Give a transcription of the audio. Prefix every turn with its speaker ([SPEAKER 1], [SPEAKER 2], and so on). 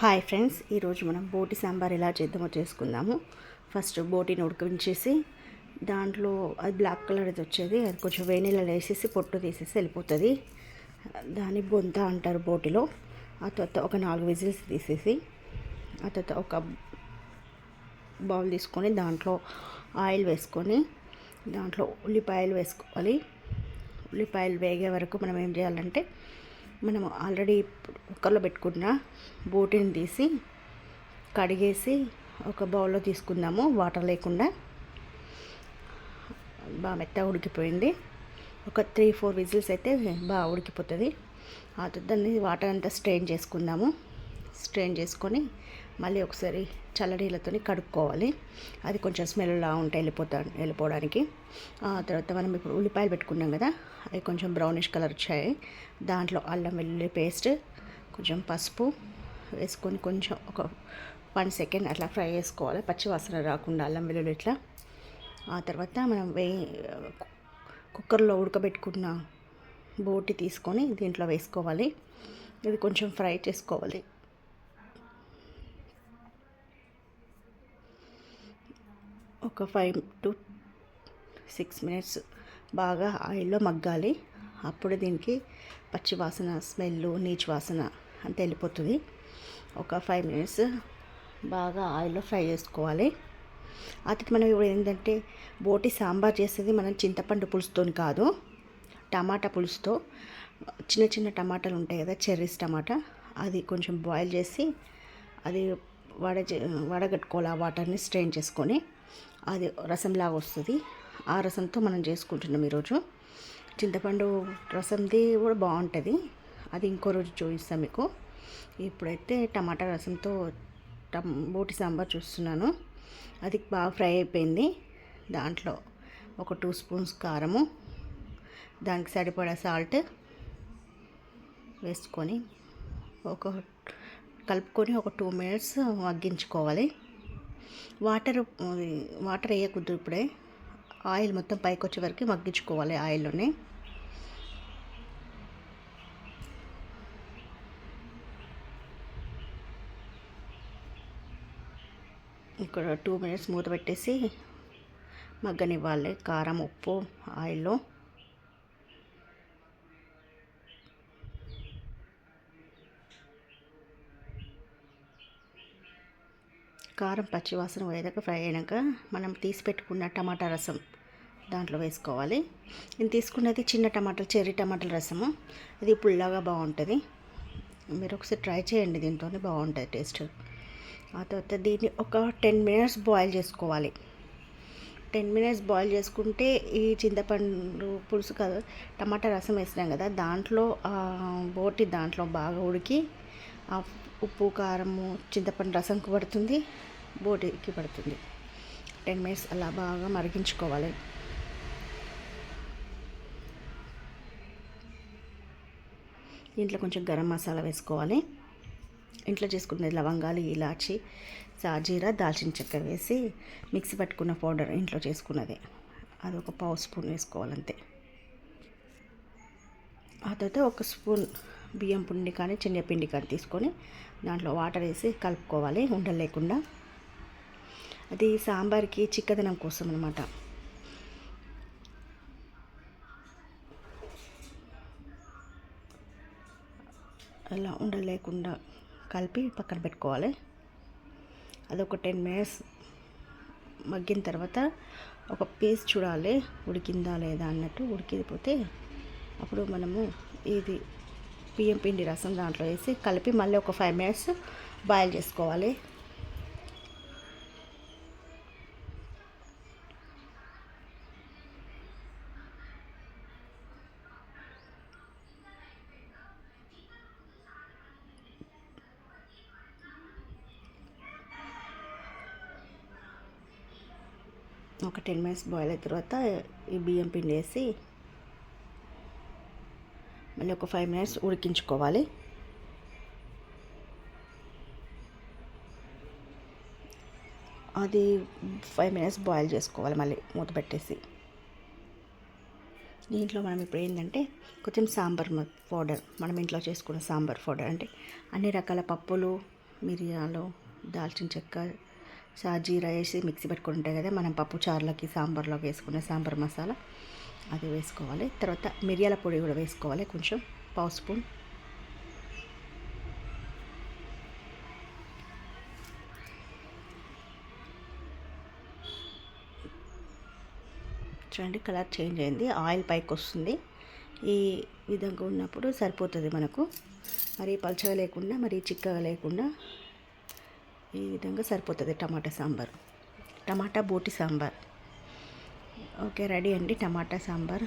[SPEAKER 1] Hi friends ఈరోజు మనం బోటి సాంబార్ ఎలా చేద్దామో చేసుకుందాము. ఫస్ట్ బోటిని ఉడికించేసి దాంట్లో అది బ్లాక్ కలర్ అది వచ్చేది అది కొంచెం వేనీళ్ళు వేసేసి పొట్టు తీసేసి వెళ్ళిపోతుంది. దాన్ని బొంత అంటారు బోటిలో. ఆ తర్వాత ఒక నాలుగు విజిల్స్ తీసేసి ఆ తర్వాత ఒక బౌల్ తీసుకొని దాంట్లో ఆయిల్ వేసుకొని దాంట్లో ఉల్లిపాయలు వేసుకోవాలి. ఉల్లిపాయలు వేగే వరకు మనం ఏం చేయాలంటే మనం ఆల్రెడీ కుక్కర్లో పెట్టుకున్న బోటిని తీసి కడిగేసి ఒక బౌల్లో తీసుకుందాము. వాటర్ లేకుండా. బాగా మెత్తగా ఉడికిపోయింది. ఒక త్రీ ఫోర్ విజిల్స్ అయితే బాగా ఉడికిపోతుంది. ఆ తర్వాత దాన్ని వాటర్ అంతా స్ట్రెయిన్ చేసుకుందాము. స్ట్రెయిన్ చేసుకొని మళ్ళీ ఒకసారి చల్లనీళ్ళతో కడుక్కోవాలి. అది కొంచెం స్మెల్లా ఉంటే వెళ్ళిపోతా వెళ్ళిపోవడానికి. ఆ తర్వాత మనం ఇప్పుడు ఉల్లిపాయలు పెట్టుకున్నాం కదా అవి కొంచెం బ్రౌనిష్ కలర్ వచ్చాయి. దాంట్లో అల్లం వెల్లుల్లి పేస్ట్ కొంచెం పసుపు వేసుకొని కొంచెం ఒక వన్ సెకండ్ అట్లా ఫ్రై చేసుకోవాలి. పచ్చి వాసన రాకుండా అల్లం వెల్లుల్లి ఇట్లా. ఆ తర్వాత మనం వేయి కుక్కర్లో ఉడకబెట్టుకున్న బోటి తీసుకొని దీంట్లో వేసుకోవాలి. ఇది కొంచెం ఫ్రై చేసుకోవాలి. ఒక ఫైవ్ టు సిక్స్ మినిట్స్ బాగా ఆయిల్లో మగ్గాలి. అప్పుడు దీనికి పచ్చి వాసన స్మెల్ నీచు వాసన అంత వెళ్ళిపోతుంది. ఒక ఫైవ్ మినిట్స్ బాగా ఆయిల్లో ఫ్రై చేసుకోవాలి. అది మనం ఇప్పుడు ఏంటంటే బోటి సాంబార్ చేసేది మనం చింతపండు పులుసుతో కాదు టమాటా పులుసుతో. చిన్న చిన్న టమాటాలు ఉంటాయి కదా చెర్రీస్ టమాటా. అది కొంచెం బాయిల్ చేసి అది వడ వడగట్టుకోవాలి ఆ వాటర్ని స్ట్రెయిన్ చేసుకొని. అది రసంలాగా వస్తుంది. ఆ రసంతో మనం చేసుకుంటున్నాం ఈరోజు. చింతపండు రసంది కూడా బాగుంటుంది. అది ఇంకో రోజు చూపిస్తాం మీకు. ఇప్పుడైతే టమాటా రసంతో టమ్ బోటి సాంబార్ చూస్తున్నాను. అది బాగా ఫ్రై అయిపోయింది. దాంట్లో ఒక టూ స్పూన్స్ కారము దానికి సరిపడా సాల్ట్ వేసుకొని ఒక కలుపుకొని ఒక టూ మినిట్స్ మగ్గించుకోవాలి. వాటర్ వాటర్ వేయకూడదు ఇప్పుడే. ఆయిల్ మొత్తం పైకి వచ్చే వరకు మగ్గించుకోవాలి ఆయిల్లోనే. ఇక్కడ టూ మినిట్స్ మూత పెట్టేసి మగ్గనివ్వాలి. కారం ఉప్పు ఆయిల్లో. కారం పచ్చివాసన పోయేదాకా ఫ్రై అయినాక మనం తీసి పెట్టుకున్న టమాటా రసం దాంట్లో వేసుకోవాలి. నేను తీసుకున్నది చిన్న టమాటాలు చెర్రీ టమాటాల రసము. ఇది పుల్లగా బాగుంటుంది. మీరు ఒకసారి ట్రై చేయండి దీంతో బాగుంటుంది టేస్ట్. ఆ తర్వాత దీన్ని ఒక టెన్ మినిట్స్ బాయిల్ చేసుకోవాలి. టెన్ మినిట్స్ బాయిల్ చేసుకుంటే ఈ చింతపండు పులుసు కదా టమాటా రసం వేసినాం కదా దాంట్లో బోటి దాంట్లో బాగా ఉడికి ఆ ఉప్పు కారము చింతపండు రసంకు పడుతుంది. బోటికి పడుతుంది. టెన్ మినిట్స్ అలా బాగా మరిగించుకోవాలి. ఇంట్లో కొంచెం గరం మసాలా వేసుకోవాలి. ఇంట్లో చేసుకునేది లవంగాలు ఇలాచి సాజీరా దాల్చిన చెక్క వేసి మిక్సీ పట్టుకున్న పౌడర్ ఇంట్లో చేసుకున్నది. అది ఒక పావు స్పూన్ వేసుకోవాలంతే. ఆ తర్వాత ఒక స్పూన్ బియ్యం పిండి కానీ శనగపిండి కానీ తీసుకొని దాంట్లో వాటర్ వేసి కలుపుకోవాలి. ఉండలేకుండా లేకుండా అది సాంబార్కి చిక్కదనం కోసం అనమాట అలా ఉండలేకుండా కలిపి పక్కన పెట్టుకోవాలి. అదొక టెన్ మినిట్స్ మగ్గిన తర్వాత ఒక పీస్ చూడాలి ఉడికిందా లేదా అన్నట్టు ఉడికిపోతే అప్పుడు మనము ఇది బియ్యం పిండి రసం దాంట్లో వేసి కలిపి మళ్ళీ ఒక ఫైవ్ మినిట్స్ బాయిల్ చేసుకోవాలి. ఒక టెన్ మినిట్స్ బాయిల్ అయిన తర్వాత ఈ బియ్యం పిండి వేసి మళ్ళీ ఒక ఫైవ్ మినిట్స్ ఉడికించుకోవాలి. అది ఫైవ్ మినిట్స్ బాయిల్ చేసుకోవాలి మళ్ళీ మూత పెట్టేసి. దీంట్లో మనం ఇప్పుడు ఏంటంటే కొంచెం సాంబార్ పౌడర్ మనం ఇంట్లో చేసుకున్న సాంబార్ పౌడర్ అంటే అన్ని రకాల పప్పులు మిరియాలు దాల్చిన చెక్క షాజీరా వేసి మిక్సీ పెట్టుకుంటే కదా మనం పప్పు చారులకి సాంబార్లోకి వేసుకునే సాంబార్ మసాలా. అది వేసుకోవాలి. తర్వాత మిరియాల పొడి కూడా వేసుకోవాలి కొంచెం పావు స్పూన్. చూడండి కలర్ చేంజ్ అయింది. ఆయిల్ పైకి వస్తుంది. ఈ విధంగా ఉన్నప్పుడు సరిపోతుంది మనకు. మరి పలుచగా లేకుండా మరి చిక్కగా లేకుండా ఈ విధంగా సరిపోతుంది టమాటా సాంబార్. టమాటా బోటి సాంబార్. ఓకే రెడీ అండి టమాటా సాంబార్.